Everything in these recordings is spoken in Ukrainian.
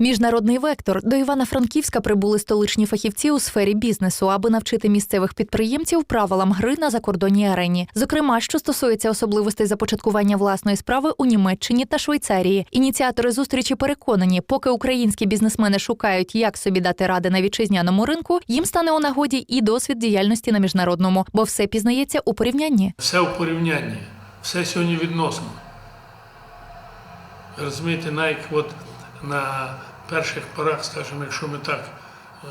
Міжнародний вектор до Івано-Франківська прибули столичні фахівці у сфері бізнесу, аби навчити місцевих підприємців правилам гри на закордонній арені. Зокрема, що стосується особливостей започаткування власної справи у Німеччині та Швейцарії. Ініціатори зустрічі переконані, поки українські бізнесмени шукають, як собі дати ради на вітчизняному ринку, їм стане у нагоді і досвід діяльності на міжнародному, бо все пізнається у порівнянні. Все в порівнянні, все сьогодні відносно. Розумієте, навіть от на перших порах, скажімо, якщо ми так е-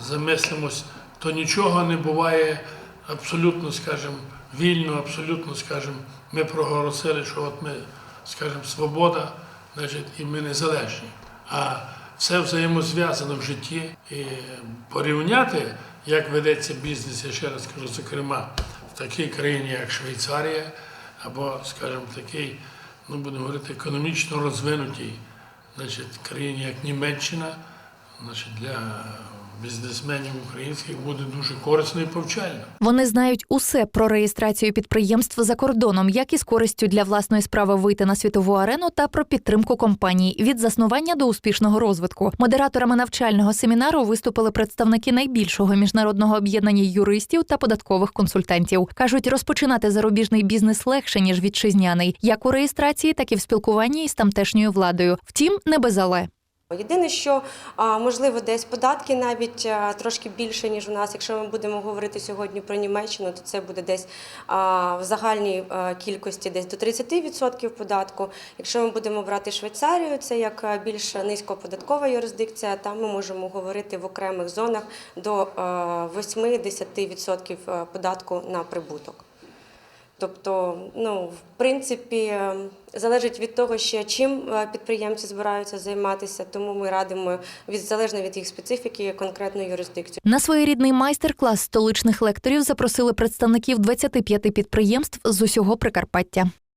замислимось, то нічого не буває абсолютно, скажімо, вільно, абсолютно, скажімо, ми проголосили, що от ми, скажімо, свобода, значить, і ми незалежні. А все взаємозв'язано в житті. І порівняти, як ведеться бізнес, я ще раз кажу, зокрема, в такій країні, як Швейцарія, або, скажімо, такий, ну будемо говорити, економічно розвинутій, значить, країні, як Німеччина, значить, для бізнесменів українських буде дуже корисно і повчально. Вони знають усе про реєстрацію підприємств за кордоном, як із користю для власної справи вийти на світову арену та про підтримку компаній від заснування до успішного розвитку. Модераторами навчального семінару виступили представники найбільшого міжнародного об'єднання юристів та податкових консультантів. кажуть, розпочинати зарубіжний бізнес легше ніж вітчизняний, як у реєстрації, так і в спілкуванні із тамтешньою владою. Втім, не без але. Єдине, що можливо десь податки навіть трошки більше ніж у нас. Якщо ми будемо говорити сьогодні про Німеччину, то це буде десь в загальній кількості десь до 30% податку. Якщо ми будемо брати Швейцарію, це як більш низькоподаткова юрисдикція. Там ми можемо говорити в окремих зонах до а, 8-10% податку на прибуток. Тобто, ну, в принципі, е, залежить від того, ще чим е, підприємці збираються займатися, тому ми радимо від залежно від їх специфіки конкретну юрисдикцію. На своєрідний майстер-клас столичних лекторів запросили представників 25 підприємств з усього Прикарпаття.